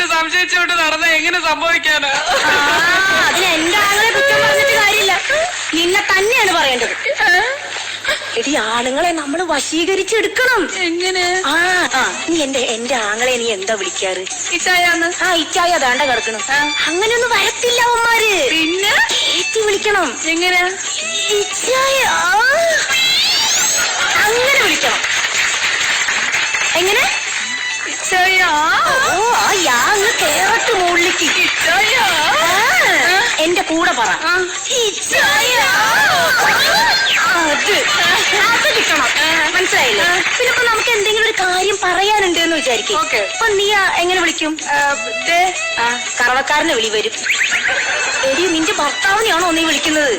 സംശയിച്ചോണ്ട് നടന്ന എങ്ങനെ സംഭവിക്കാന്? ആ, അതിന് എന്റെ ആളുകളെ കുറ്റം പറഞ്ഞിട്ട് കാര്യമില്ല. നിന്നെ തന്നെയാണ് പറയേണ്ടത്. എടി ആണുങ്ങളെ നമ്മൾ വശീകരിച്ചെടുക്കണം. എങ്ങനെ? ആ ആ നീ എന്റെ എന്റെ ആങ്ങളെ നീ എന്താ വിളിക്കാറ്? ഇച്ചായാന്ന്? ആ ഇച്ചായ അതാണ്ട കിടക്കണം. അങ്ങനെയൊന്നും വരത്തില്ല അവന്മാര്. പിന്നെ? കേറ്റി വിളിക്കണം. എങ്ങനെ? ഇച്ചായ അങ്ങനെ വിളിക്കണം. എങ്ങനെ? ഇച്ചായ ഓ ആ അങ്ങ് കേറട്ട് മുകളിലേക്ക്. എന്റെ കൂടെ പറ. മനസ്സിലായില്ലേ? പിന്നെ ഇപ്പൊ നമുക്ക് എന്തെങ്കിലും ഒരു കാര്യം പറയാനുണ്ട് എന്ന് വിചാരിക്കും. അപ്പൊ നീ എങ്ങനെ വിളിക്കും? കറവക്കാരനെ വിളി വരും. എടി നിന്റെ ഭർത്താവിനെയാണോ നീ വിളിക്കുന്നത്.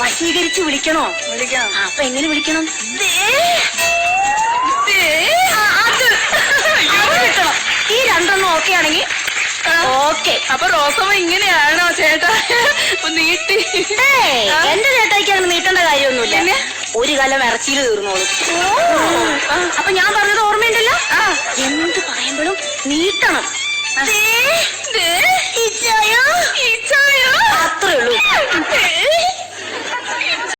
വശീകരിച്ച് വിളിക്കണോ? വിളിക്കണം അപ്പൊ എങ്ങനെ വിളിക്കണം? ഓക്കെ ആണെങ്കിൽ. ഓക്കെ. അപ്പൊ റോസമ്മ ഇങ്ങനെയാണോ ചേട്ടാ? നീട്ടി. എന്റെ ചേട്ടായിക്ക് അങ്ങനെ നീട്ടേണ്ട കാര്യമൊന്നുമില്ല? ഒരു കാലം ഇറച്ചിയിൽ തീർന്നോളൂ. അപ്പൊ ഞാൻ പറഞ്ഞത് ഓർമ്മയുണ്ടല്ലോ? എന്ത് പറയുമ്പോഴും നീട്ടണം.